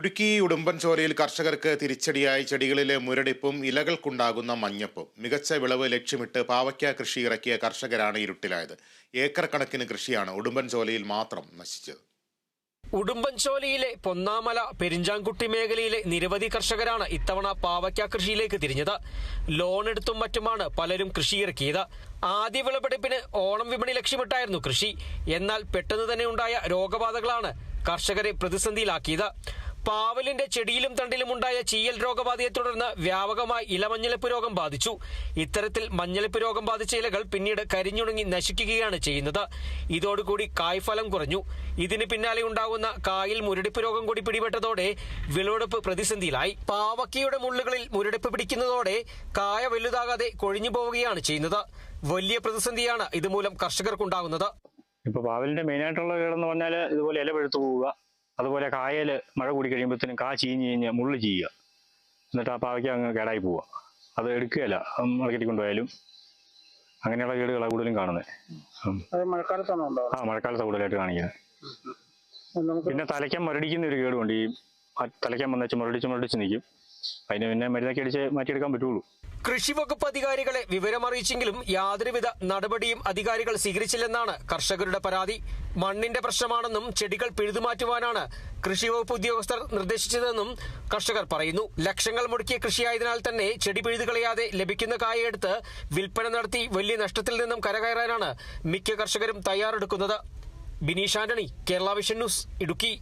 ഇടുക്കി ഉടുമ്പൻചോലയിൽ കർഷകർക്ക് തിരിച്ചടിയായി ചെടികളിലെ മുരടിപ്പും ഇലകൾക്കുണ്ടാകുന്ന മഞ്ഞപ്പും. മികച്ച വിളവ് ലക്ഷ്യമിട്ട് പാവയ്ക്ക കൃഷി ഇറക്കിയ കർഷകരാണ് ഇരുട്ടിലായത്. ഏക്കർ കണക്കിന് കൃഷിയാണ് ഉടുമ്പൻചോലയിൽ മാത്രം നശിച്ചത്. ഉടുമ്പൻചോലയിലെ പൊന്നാമല പെരിഞ്ചാംകുട്ടി മേഖലയിലെ നിരവധി കർഷകരാണ് ഇത്തവണ പാവയ്ക്ക കൃഷിയിലേക്ക് തിരിഞ്ഞത്. ലോൺ എടുത്തും മറ്റുമാണ് പലരും കൃഷി ഇറക്കിയത്. ആദ്യ വിളവെടുപ്പിന് ഓണം വിപണി ലക്ഷ്യമിട്ടായിരുന്നു കൃഷി. എന്നാൽ പെട്ടെന്ന് തന്നെ ഉണ്ടായ രോഗബാധകളാണ് കർഷകരെ പ്രതിസന്ധിയിലാക്കിയത്. പാവലിന്റെ ചെടിയിലും തണ്ടിലും ഉണ്ടായ ചീയൽ രോഗബാധയെ തുടർന്ന് വ്യാപകമായി ഇലമഞ്ഞളിപ്പ് രോഗം ബാധിച്ചു. ഇത്തരത്തിൽ മഞ്ഞളിപ്പ് രോഗം ബാധിച്ച ഇലകൾ പിന്നീട് കരിഞ്ഞുണങ്ങി നശിക്കുകയാണ് ചെയ്യുന്നത്. ഇതോടുകൂടി കായ്ഫലം കുറഞ്ഞു. ഇതിന് പിന്നാലെ ഉണ്ടാകുന്ന കായിൽ മുരടിപ്പ് രോഗം കൂടി പിടിപെട്ടതോടെ വിളവെടുപ്പ് പ്രതിസന്ധിയിലായി. പാവക്കയുടെ മുള്ളുകളിൽ മുരടിപ്പ് പിടിക്കുന്നതോടെ കായ വലുതാകാതെ കൊഴിഞ്ഞു പോവുകയാണ് ചെയ്യുന്നത്. വലിയ പ്രതിസന്ധിയാണ് ഇതുമൂലം കർഷകർക്കുണ്ടാകുന്നത്. ഇപ്പൊ പാവലിന്റെ മെയിൻ ആയിട്ടുള്ള കേടെന്ന് പറഞ്ഞാൽ ഇതുപോലെ ഇല പഴുത്തു പോവുക. അതുപോലെ കായൽ മഴ കൂടി കഴിയുമ്പോഴത്തേനും കാ ചീഞ്ഞ് കഴിഞ്ഞ് മുള്ളു ചെയ്യുക എന്നിട്ട് ആ പാവയ്ക്ക് അങ്ങ് കേടായി പോവുക. അത് എടുക്കുകയല്ല മാർക്കറ്റിൽ കൊണ്ടുപോയാലും അങ്ങനെയുള്ള കേടുകളാണ് കൂടുതലും കാണുന്നത് മഴക്കാലത്താണോ? ആ മഴക്കാലത്ത് കൂടുതലായിട്ട് കാണിക്കുന്നത് പിന്നെ തലയ്ക്കാൻ മുരടിക്കുന്ന ഒരു കേടുണ്ട്. ഈ തലയ്ക്കാൻ വന്നേച്ച് മുരടിച്ച് മുരടിച്ച് നിൽക്കും അതിന് പിന്നെ മരുന്നൊക്കെ അടിച്ച് മാറ്റിയെടുക്കാൻ പറ്റുള്ളൂ. കൃഷി വകുപ്പ് അധികാരികളെ വിവരമറിയിച്ചെങ്കിലും യാതൊരുവിധ നടപടിയും അധികാരികൾ സ്വീകരിച്ചില്ലെന്നാണ് കർഷകരുടെ പരാതി. മണ്ണിന്റെ പ്രശ്നമാണെന്നും ചെടികൾ പിഴുതുമാറ്റുവാനാണ് കൃഷി വകുപ്പ് ഉദ്യോഗസ്ഥർ നിർദ്ദേശിച്ചതെന്നും കർഷകർ പറയുന്നു. ലക്ഷങ്ങൾ മുടക്കിയ കൃഷിയായതിനാൽ തന്നെ ചെടി പിഴുതുകളയാതെ ലഭിക്കുന്ന കായെടുത്ത് വിൽപ്പന നടത്തി വലിയ നഷ്ടത്തിൽ നിന്നും കരകയറാനാണ് മിക്ക കർഷകരും തയ്യാറെടുക്കുന്നത്. Bineesh Antony Kerala vision news Idukki.